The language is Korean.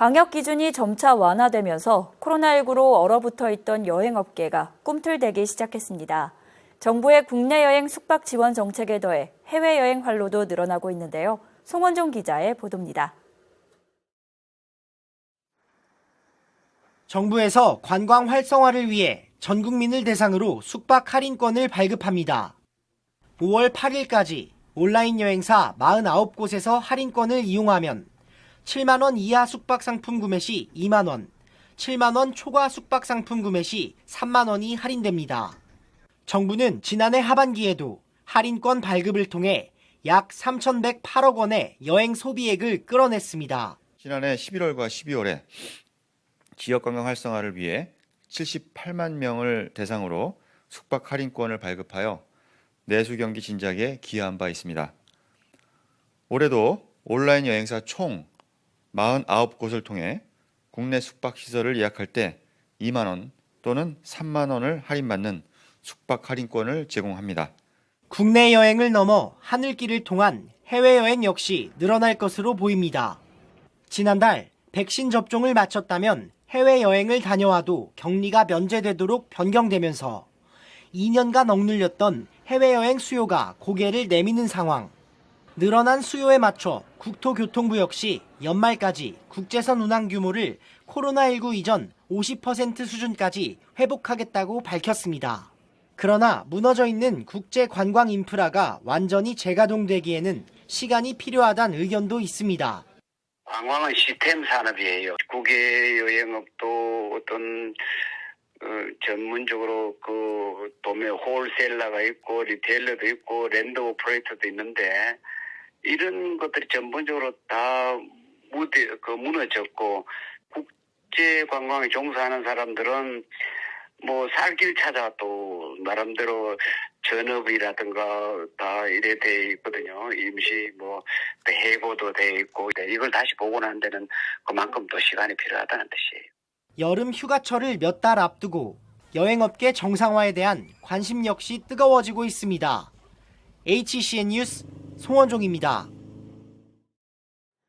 방역 기준이 점차 완화되면서 코로나19로 얼어붙어 있던 여행업계가 꿈틀대기 시작했습니다. 정부의 국내 여행 숙박 지원 정책에 더해 해외 여행 활로도 늘어나고 있는데요. 송원종 기자의 보도입니다. 정부에서 관광 활성화를 위해 전 국민을 대상으로 숙박 할인권을 발급합니다. 5월 8일까지 온라인 여행사 49곳에서 할인권을 이용하면 7만원 이하 숙박 상품 구매 시 2만원, 7만원 초과 숙박 상품 구매 시 3만원이 할인됩니다. 정부는 지난해 하반기에도 할인권 발급을 통해 약 3,108억 원의 여행 소비액을 끌어냈습니다. 지난해 11월과 12월에 지역 관광 활성화를 위해 78만 명을 대상으로 숙박 할인권을 발급하여 내수 경기 진작에 기여한 바 있습니다. 올해도 온라인 여행사 총 49곳을 통해 국내 숙박 시설을 예약할 때 2만 원 또는 3만 원을 할인받는 숙박 할인권을 제공합니다. 국내 여행을 넘어 하늘길을 통한 해외여행 역시 늘어날 것으로 보입니다. 지난달 백신 접종을 마쳤다면 해외여행을 다녀와도 격리가 면제되도록 변경되면서 2년간 억눌렸던 해외여행 수요가 고개를 내미는 상황. 늘어난 수요에 맞춰 국토교통부 역시 연말까지 국제선 운항 규모를 코로나19 이전 50% 수준까지 회복하겠다고 밝혔습니다. 그러나 무너져 있는 국제 관광 인프라가 완전히 재가동되기에는 시간이 필요하다는 의견도 있습니다. 관광은 시스템 산업이에요. 국외 여행업도 어떤 어, 전문적으로 그 도매 홀셀러가 있고 리테일러도 있고 랜드 오퍼레이터도 있는데 이런 것들이 전반적으로 다 무대 그 무너졌고 국제 관광에 종사하는 사람들은 뭐 살길 찾아 또 나름대로 전업이라든가 다 이래 돼 있거든요. 임시 뭐 해고도 돼 있고 이걸 다시 복원하는 데는 그만큼 또 시간이 필요하다는 뜻이에요. 여름 휴가철을 몇 달 앞두고 여행업계 정상화에 대한 관심 역시 뜨거워지고 있습니다. HCN 뉴스 송원종입니다.